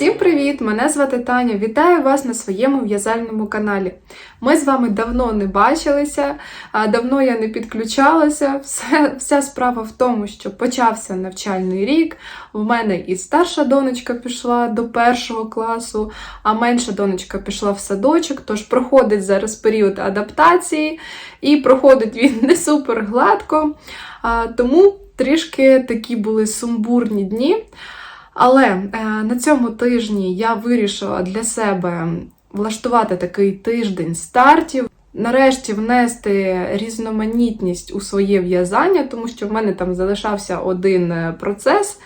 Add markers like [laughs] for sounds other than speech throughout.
Всім привіт! Мене звати Таня. Вітаю вас на своєму в'язальному каналі. Ми з вами давно не бачилися, давно я не підключалася. Все, вся справа в тому, що почався навчальний рік. В мене і старша донечка пішла до першого класу, а менша донечка пішла в садочок, тож проходить зараз період адаптації, і проходить він не супер гладко. Тому трішки такі були сумбурні дні. Але е, на цьому тижні я вирішила для себе влаштувати такий тиждень стартів. Нарешті внести різноманітність у своє в'язання, тому що в мене там залишався один е, процес,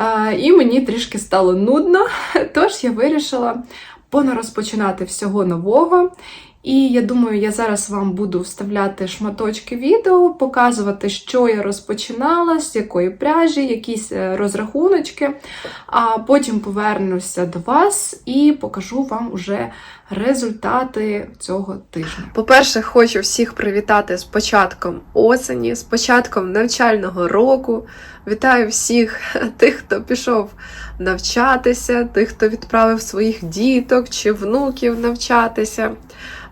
е, і мені трішки стало нудно. [laughs] Тож я вирішила понарозпочинати всього нового. І я думаю, я зараз вам буду вставляти шматочки відео, показувати, що я розпочинала, з якої пряжі, якісь е, розрахуночки. А потім повернуся до вас і покажу вам уже результати цього тижня. По-перше, хочу всіх привітати з початком осені, з початком навчального року. Вітаю всіх [laughs] тих, хто пішов навчатися, тих, хто відправив своїх діток чи внуків навчатися.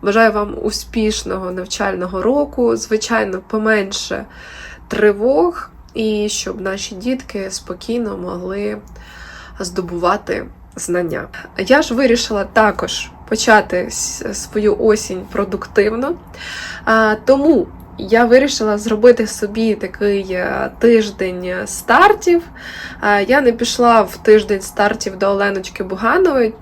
Бажаю вам успішного навчального року, звичайно, поменше тривог, і щоб наші дітки спокійно могли здобувати знання. Я ж вирішила також почати свою осінь продуктивно, тому я вирішила зробити собі такий е, тиждень стартів. Я не пішла в тиждень стартів до Оленочки Буганової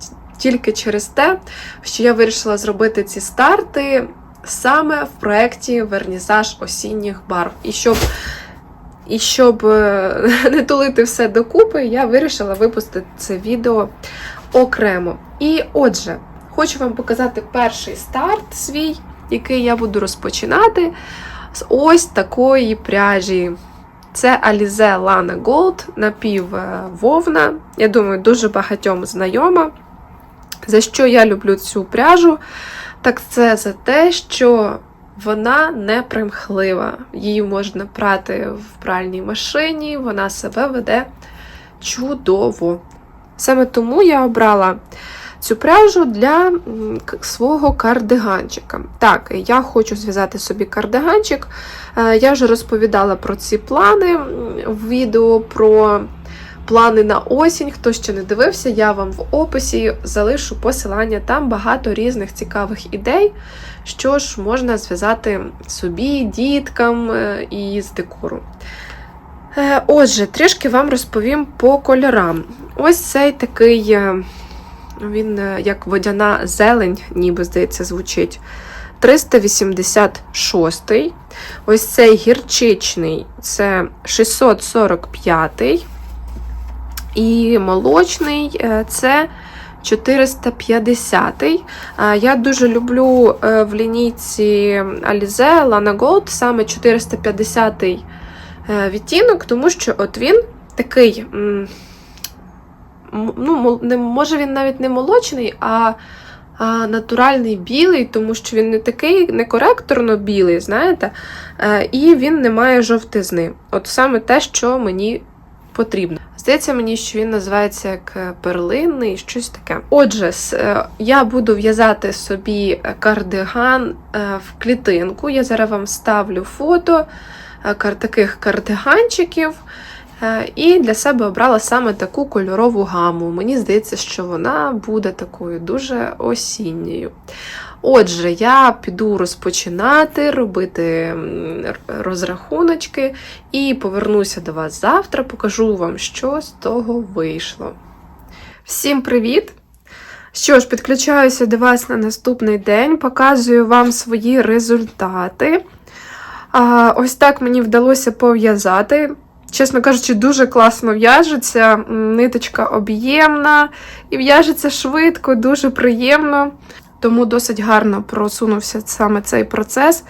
тільки через те, що я вирішила зробити ці старти саме в проєкті Вернізаж осінніх барв. І щоб і щоб е, [laughs] не тулити все докупи, я вирішила випустити це відео окремо. І отже, хочу вам показати перший старт свій, який я буду розпочинати з ось такої пряжі. Це Alize Lana Gold напів вовна. Я думаю, дуже багатьом знайома. За що я люблю цю пряжу? Так це за те, що вона не примхлива. Її можна прати в пральній машині, вона себе веде чудово. Саме тому я обрала цю пряжу для свого кардиганчика. Так, я хочу зв'язати собі кардиганчик. Е, я вже розповідала про ці плани в відео про плани на осінь. Хто ще не дивився, я вам в описі залишу посилання. Там багато різних цікавих ідей, що ж можна зв'язати собі, діткам е, і з декору. Е, отже, трішки вам розповім по кольорам. Ось цей такий, е, він як водяна зелень, ніби здається, звучить. 386. Ось цей гірчичний це 645. І молочний е, це 450 Я дуже люблю е, в лінійці Alize Lana Gold саме 450 е, відтінок, тому що от він такий, ну, може він навіть не молочний, а а натуральний білий, тому що він не такий не коректорно білий, знаєте, і він не має жовтизни. От саме те, що мені потрібно. Здається мені, що він називається як е, перлинний, щось таке. Отже, е, я буду в'язати собі кардиган е, в клітинку. Я зараз вам ставлю фото таких кардиганчиків. І для себе обрала саме таку кольорову гаму. Мені здається, що вона буде такою дуже осінньою. Отже, я піду розпочинати, робити розрахуночки і повернуся до вас завтра, покажу вам, що з того вийшло. Всім привіт! Що ж, підключаюся до вас на наступний день, показую вам свої результати. А, Ось так мені вдалося пов'язати. Чесно кажучи, дуже класно в'яжеться, ниточка об'ємна і в'яжеться швидко, дуже приємно тому досить гарно просунувся саме цей процес.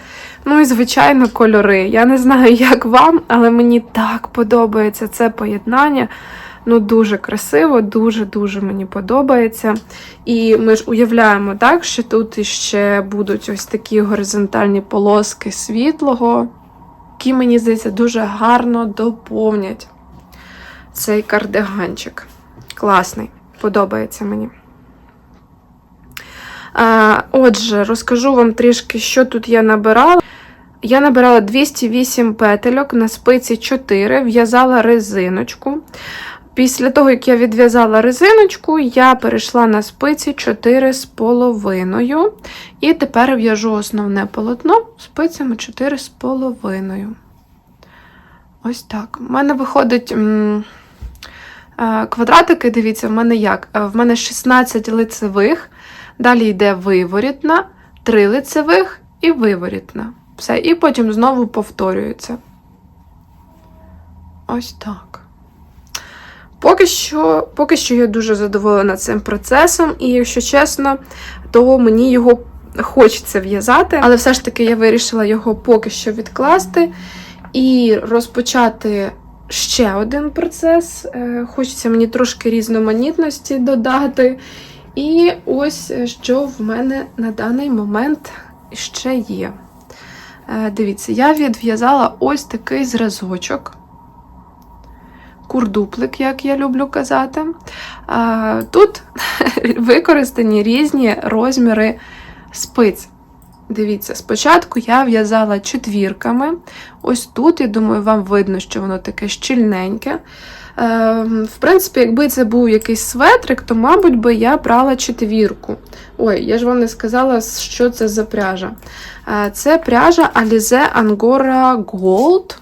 Ну і, звичайно, кольори. Я не знаю, як вам, але мені так подобається це поєднання. Ну, дуже красиво, дуже-дуже мені подобається. І ми ж уявляємо, так, що тут ще будуть ось такі горизонтальні полоски світлого, які, мені здається, дуже гарно доповнять цей кардиганчик. Класний. подобається мені. Отже, розкажу вам трішки, що тут я набирала. Я набирала 208 петельок на спиці 4, в'язала резиночку. Після того, як я відв'язала резиночку, я перейшла на спиці 4 з половиною. І тепер в'яжу основне полотно спицями 4 з половиною. Ось так. У мене виходить е, квадратики, дивіться, в мене як? Е, В мене 16 лицевих, далі йде виворітна, 3 лицевих і виворітна. Все, і потім знову повторюється. Ось так. Поки що, поки що я дуже задоволена цим процесом, і якщо чесно, то мені його хочеться в'язати, але все ж таки я вирішила його поки що відкласти і розпочати ще один процес. Е, Хочеться мені трошки різноманітності додати. І ось е, що в мене на даний момент ще є. Е, Дивіться, я відв'язала ось такий зразочок. Курдуплик, як я люблю казати. Тут [laughs] використані різні розміри спиць. Дивіться, спочатку я в'язала четвірками. Ось тут, я думаю, вам видно, що воно таке щільненьке. Е, В принципі, якби це був якийсь светрик, то, мабуть, би я брала четвірку. Ой, я ж вам не сказала, що це за пряжа. Е, Це пряжа Alize Angora Gold.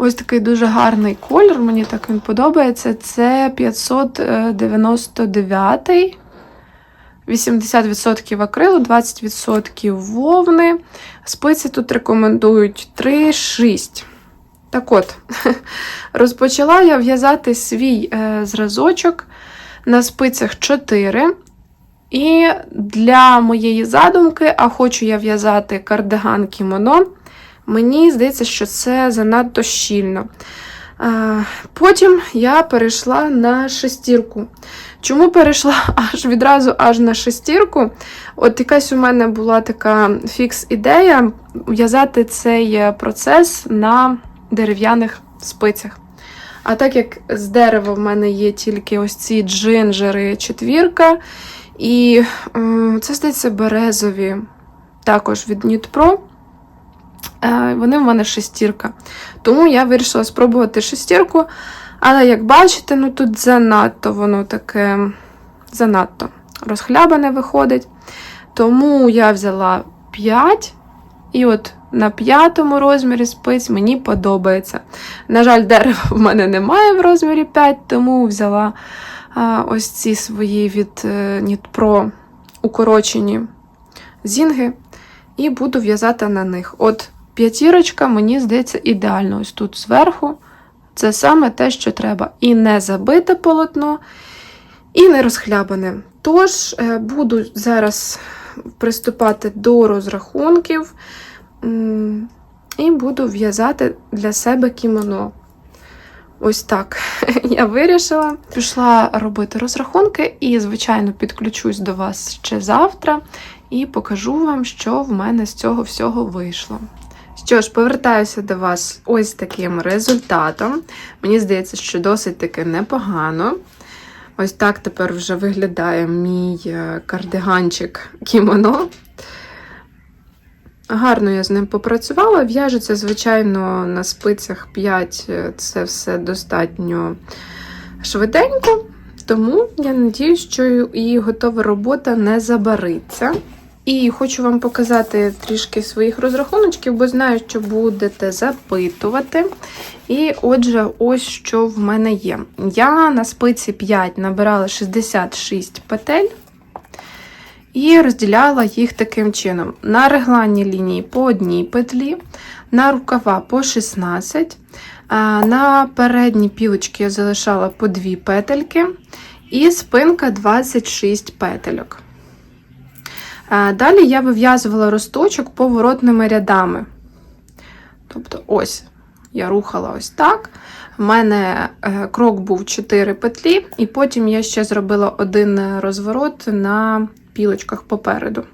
Ось такий дуже гарний колір, мені так він подобається. Це 599. 80% акрилу, 20% вовни. Спиці тут рекомендують 3-6. Так от, [laughs] розпочала я в'язати свій е, зразочок на спицях 4. І для моєї задумки, а хочу я в'язати кардиган кімоно, мені здається, що це занадто щільно. Е, Потім я перейшла на шестірку. Чому перейшла [laughs] аж відразу аж на шестірку? От якась у мене була така фікс-ідея в'язати цей процес на дерев'яних спицях. А так як з дерева в мене є тільки ось ці джинджери четвірка, і м, це здається березові, також від Knit Е, Вони в мене шестірка. Тому я вирішила спробувати шестірку. Але, як бачите, ну тут занадто воно таке занадто розхлябане виходить. Тому я взяла 5. І от на п'ятому розмірі спиць мені подобається. На жаль, дерева в мене немає в розмірі 5, тому взяла а, ось ці свої від е, Knit укорочені зінги. І буду в'язати на них. От п'ятірочка, мені здається, ідеально. Ось тут зверху. Це саме те, що треба. І не забите полотно, і не розхлябане. Тож, е, буду зараз приступати до розрахунків і буду в'язати для себе кімоно. Ось так [laughs] я вирішила. Пішла робити розрахунки і, звичайно, підключусь до вас ще завтра і покажу вам, що в мене з цього всього вийшло. Що ж, повертаюся до вас ось таким результатом. Мені здається, що досить таки непогано. Ось так тепер вже виглядає мій е, кардиганчик кімоно. Гарно я з ним попрацювала. В'яжеться, звичайно, на спицях 5 е, це все достатньо швиденько. Тому я надію, що і готова робота не забариться. І хочу вам показати трішки своїх розрахуночків, бо знаю, що будете запитувати. І отже, ось що в мене є. Я на спиці 5 набирала 66 петель і розділяла їх таким чином: на регланні лінії по одній петлі, на рукава по 16, на передні пілочки я залишала по 2 петельки, і спинка 26 петельок. Далі я вив'язувала росточок поворотними рядами. Тобто, ось, я рухала ось так. У мене е, крок був 4 петлі, і потім я ще зробила один розворот на пілочках попереду.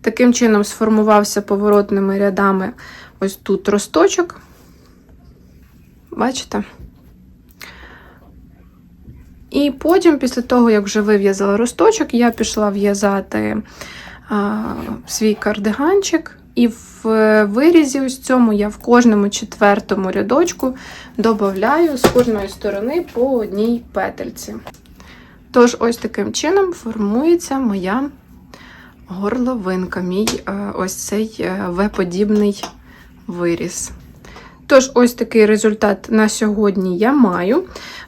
Таким чином сформувався поворотними рядами ось тут росточок. Бачите? І потім, після того, як вже вив'язала росточок, я пішла в'язати свій кардиганчик. І в е, вирізі ось цьому я в кожному четвертому рядочку додаю з кожної сторони по одній петельці. Тож, ось таким чином формується моя горловинка, мій е, ось цей е, В-подібний виріз. Тож, ось такий результат на сьогодні я маю.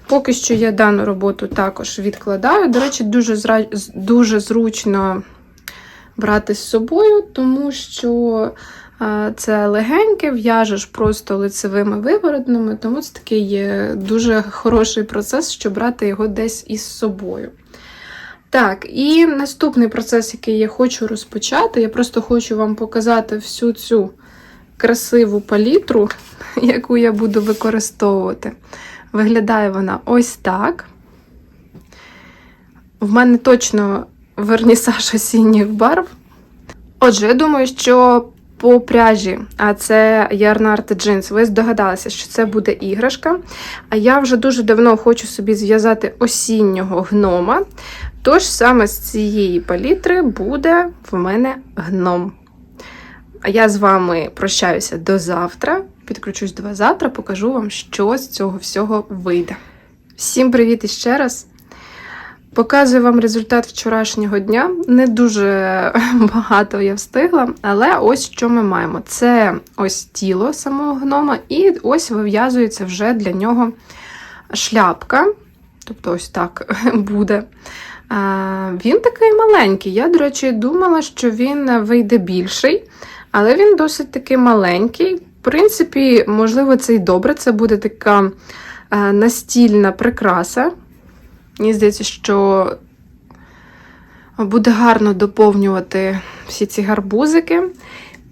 Поки що я дану роботу також відкладаю. До речі, дуже, зра... дуже зручно брати з собою, тому що це легеньке, в'яжеш просто лицевими виворотними, тому це такий дуже хороший процес, щоб брати його десь із собою. Так, і наступний процес, який я хочу розпочати, я просто хочу вам показати всю цю красиву палітру, [laughs] яку я буду використовувати. Виглядає вона ось так. В мене точно вернісаж осінніх барв. Отже, я думаю, що по пряжі, а це Ярнарт джинс, ви здогадалися, що це буде іграшка. А я вже дуже давно хочу собі зв'язати осіннього гнома. Тож саме з цієї палітри буде в мене гном. А я з вами прощаюся до завтра. Підключусь до вас завтра, покажу вам, що з цього всього вийде. Всім привіт іще раз! Показую вам результат вчорашнього дня. Не дуже [laughs] багато я встигла, але ось що ми маємо: це ось тіло самого гнома, і ось вив'язується вже для нього шляпка. Тобто, ось так [laughs] буде. Він такий маленький. Я, до речі, думала, що він вийде більший, але він досить таки маленький. В принципі, можливо, це і добре. Це буде така настільна прикраса. Мені здається, що буде гарно доповнювати всі ці гарбузики.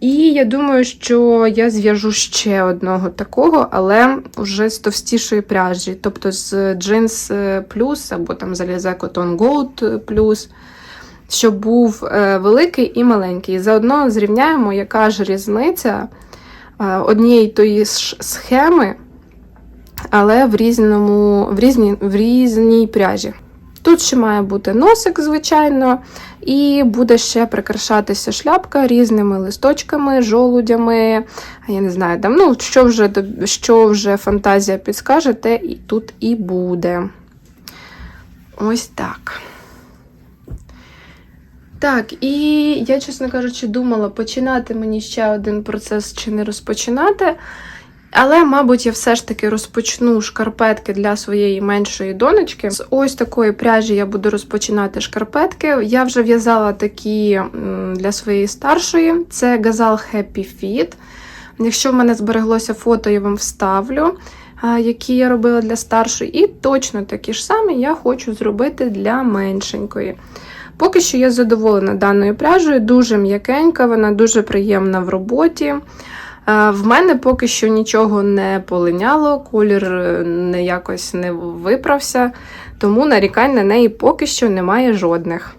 І я думаю, що я зв'яжу ще одного такого, але вже з товстішої пряжі, тобто з джинс плюс або там залізе Cotton Gold плюс, щоб був е, великий і маленький. Заодно зрівняємо, яка ж різниця е, однієї тої ж схеми але в різному, в, різні, в різній пряжі. Тут ще має бути носик, звичайно, і буде ще прикрашатися шляпка різними листочками, жолудями. Я не знаю, там, ну, що вже що вже фантазія підскаже, те і тут і буде. Ось так. Так, і я, чесно кажучи, думала, починати мені ще один процес чи не розпочинати. Але, мабуть, я все ж таки розпочну шкарпетки для своєї меншої донечки. З ось такої пряжі я буду розпочинати шкарпетки. Я вже в'язала такі для своєї старшої. Це Gazal Happy Fit. Якщо в мене збереглося фото, я вам вставлю, які я робила для старшої. І точно такі ж самі я хочу зробити для меншенької. Поки що я задоволена даною пряжею, дуже м'якенька, вона дуже приємна в роботі. В мене поки що нічого не полиняло, колір е, не якось не виправся, тому нарікань на неї поки що немає жодних.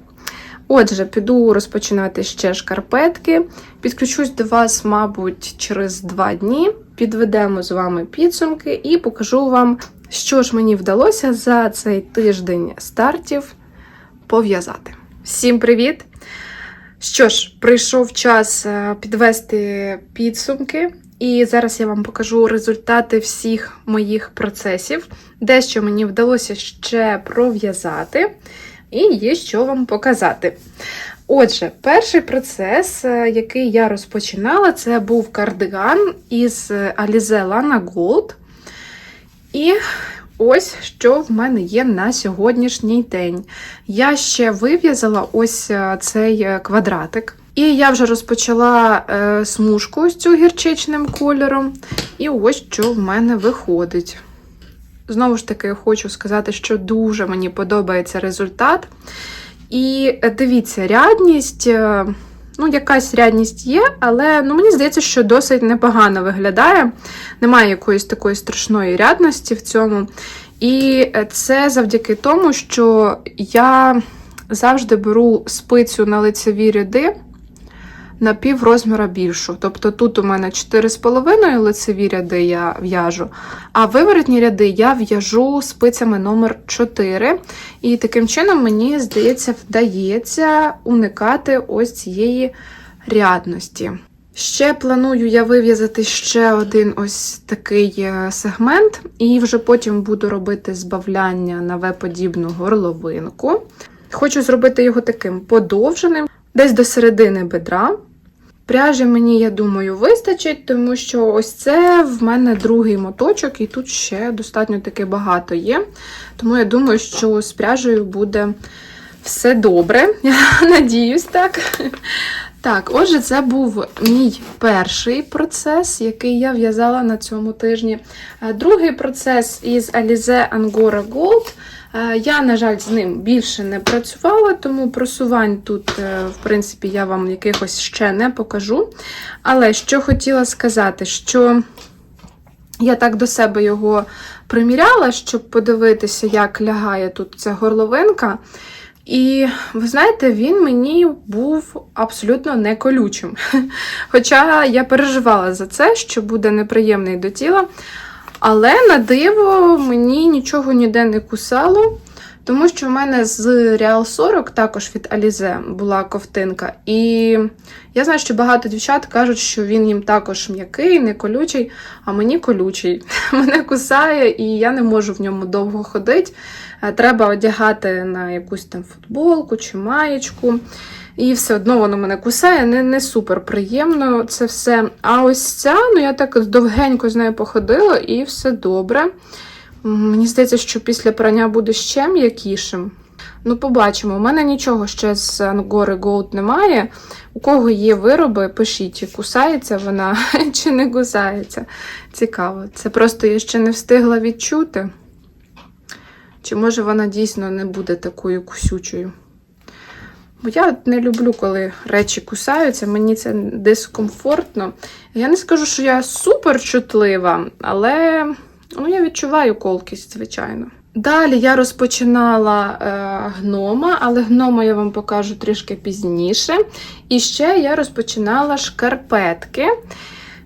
Отже, піду розпочинати ще шкарпетки. Підключусь до вас, мабуть, через два дні. Підведемо з вами підсумки і покажу вам, що ж мені вдалося за цей тиждень стартів пов'язати. Всім привіт! Що ж, прийшов час е, підвести підсумки, і зараз я вам покажу результати всіх моїх процесів. Дещо мені вдалося ще пров'язати, і є що вам показати. Отже, перший процес, е, який я розпочинала, це був кардиган із Alize Lana Gold. І Ось що в мене є на сьогоднішній день. Я ще вив'язала ось е, цей е, квадратик. І я вже розпочала е, смужку з цю гірчичним кольором. І ось що в мене виходить. Знову ж таки, хочу сказати, що дуже мені подобається результат. І дивіться, рядність. Ну, якась рядність є, але ну, мені здається, що досить непогано виглядає. Немає якоїсь такої страшної рядності в цьому. І це завдяки тому, що я завжди беру спицю на лицеві ряди на пів розміра більшу. Тобто тут у мене 4,5 лицеві ряди я в'яжу, а виворотні ряди я в'яжу спицями номер 4. І таким чином, мені здається, вдається уникати ось цієї рядності. Ще планую я вив'язати ще один ось такий е, сегмент, і вже потім буду робити збавляння на В-подібну горловинку. Хочу зробити його таким подовженим, десь до середини бедра. Пряжі мені, я думаю, вистачить, тому що ось це в мене другий моточок, і тут ще достатньо таки багато є. Тому я думаю, що з пряжею буде все добре. Я [laughs] надіюсь так. Так, отже, це був мій перший процес, який я в'язала на цьому тижні. Е, Другий процес із Alize Angora Gold. Е, Я, на жаль, з ним більше не працювала, тому просувань тут, е, в принципі, я вам якихось ще не покажу. Але що хотіла сказати, що я так до себе його приміряла, щоб подивитися, як лягає тут ця горловинка. І ви знаєте, він мені був абсолютно не колючим. [laughs] Хоча я переживала за це, що буде неприємний до тіла. Але на диво мені нічого ніде не кусало, тому що в мене з Real 40, також від Alize, була ковтинка. І я знаю, що багато дівчат кажуть, що він їм також м'який, не колючий, а мені колючий. [laughs] Мене кусає, і я не можу в ньому довго ходити. Е, Треба одягати на якусь там футболку чи маєчку. І все одно воно мене кусає, не, не супер приємно це все. А ось ця, ну я так довгенько з нею походила, і все добре. Мені здається, що після прання буде ще м'якішим. Ну, побачимо. У мене нічого ще з Angora Gold немає. У кого є вироби, пишіть, кусається вона [laughs] чи не кусається. Цікаво. Це просто я ще не встигла відчути. Чи може вона дійсно не буде такою кусючою? Бо я не люблю, коли речі кусаються, мені це дискомфортно. Я не скажу, що я супер чутлива, але ну, я відчуваю колкість, звичайно. Далі я розпочинала е, гнома, але гнома я вам покажу трішки пізніше. І ще я розпочинала шкарпетки.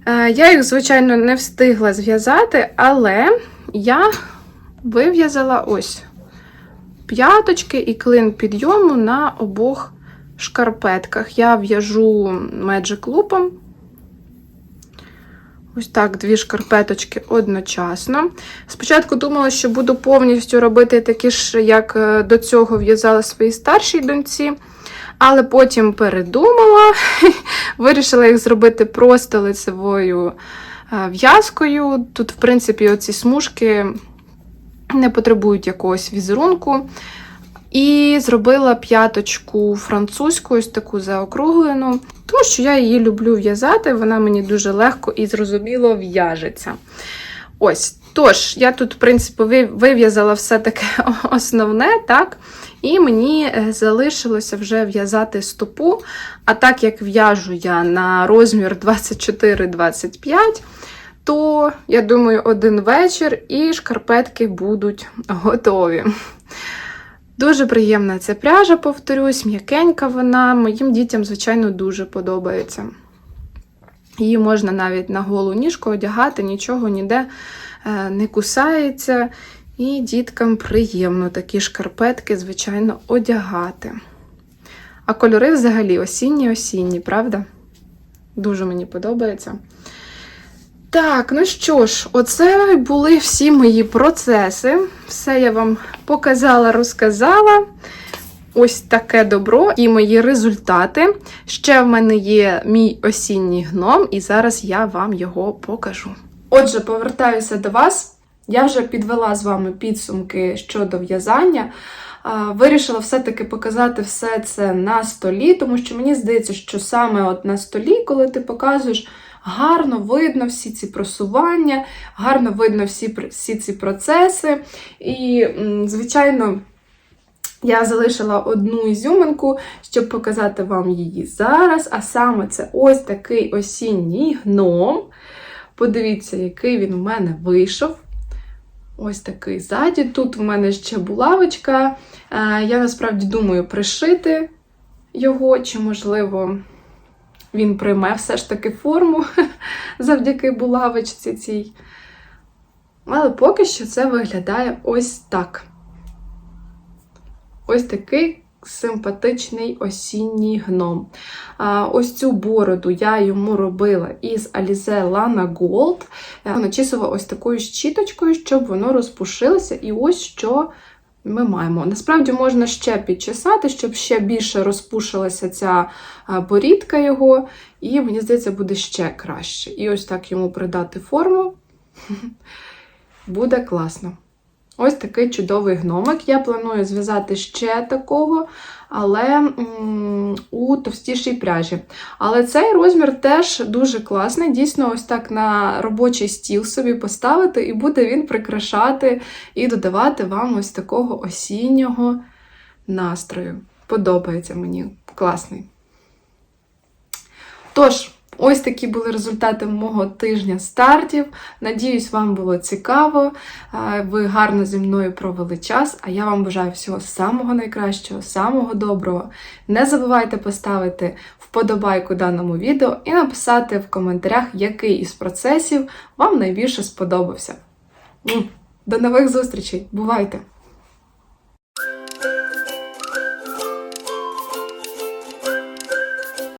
Е, я їх, звичайно, не встигла зв'язати, але я вив'язала ось п'яточки і клин підйому на обох шкарпетках. Я в'яжу Magic Loop. Ось так, дві шкарпеточки одночасно. Спочатку думала, що буду повністю робити такі ж, як е, до цього в'язала своїй старшій доньці. Але потім передумала, [laughs] вирішила їх зробити просто лицевою е, в'язкою. Тут, в принципі, оці смужки не потребують якогось візерунку. І зробила п'яточку французьку, ось таку заокруглену, тому що я її люблю в'язати, вона мені дуже легко і зрозуміло в'яжеться. Ось, тож, я тут, в принципі, вив'язала все таке [laughs] основне, так? І мені е, залишилося вже в'язати стопу. А так як в'яжу я на розмір 24-25, то, я думаю, один вечір і шкарпетки будуть готові. Дуже приємна ця пряжа, повторюсь, м'якенька вона. Моїм дітям, звичайно, дуже подобається. Її можна навіть на голу ніжку одягати, нічого ніде е, не кусається. І діткам приємно такі шкарпетки, звичайно, одягати. А кольори взагалі осінні-осінні, правда? Дуже мені подобається. Так, ну що ж, оце були всі мої процеси. Все я вам показала, розказала. Ось таке добро і мої результати. Ще в мене є мій осінній гном, і зараз я вам його покажу. Отже, повертаюся до вас. Я вже підвела з вами підсумки щодо в'язання. Вирішила все-таки показати все це на столі, тому що мені здається, що саме от на столі, коли ти показуєш, гарно видно всі ці просування, гарно видно всі, всі ці процеси. І, звичайно, я залишила одну ізюминку, щоб показати вам її зараз. А саме це ось такий осінній гном. Подивіться, який він у мене вийшов. Ось такий ззаді. Тут в мене ще булавочка. Е, Я насправді думаю пришити його, чи, можливо, він прийме все ж таки форму [laughs] завдяки булавочці цій. Але поки що це виглядає ось так. Ось такий симпатичний осінній гном. А, ось цю бороду я йому робила із Alize Lana Gold. Я начісувала ось такою щіточкою, щоб воно розпушилося. І ось що ми маємо. Насправді можна ще підчесати, щоб ще більше розпушилася ця борідка його, і мені здається, буде ще краще. І ось так йому придати форму. [laughs] Буде класно. Ось такий чудовий гномик. Я планую зв'язати ще такого, але у товстішій пряжі. Але цей розмір теж дуже класний. Дійсно, ось так на робочий стіл собі поставити, і буде він прикрашати і додавати вам ось такого осіннього настрою. Подобається мені. Класний. Тож, ось такі були результати мого тижня стартів. Надіюсь, вам було цікаво. Ви гарно зі мною провели час, а я вам бажаю всього самого найкращого, самого доброго. Не забувайте поставити вподобайку даному відео і написати в коментарях, який із процесів вам найбільше сподобався. До нових зустрічей! Бувайте!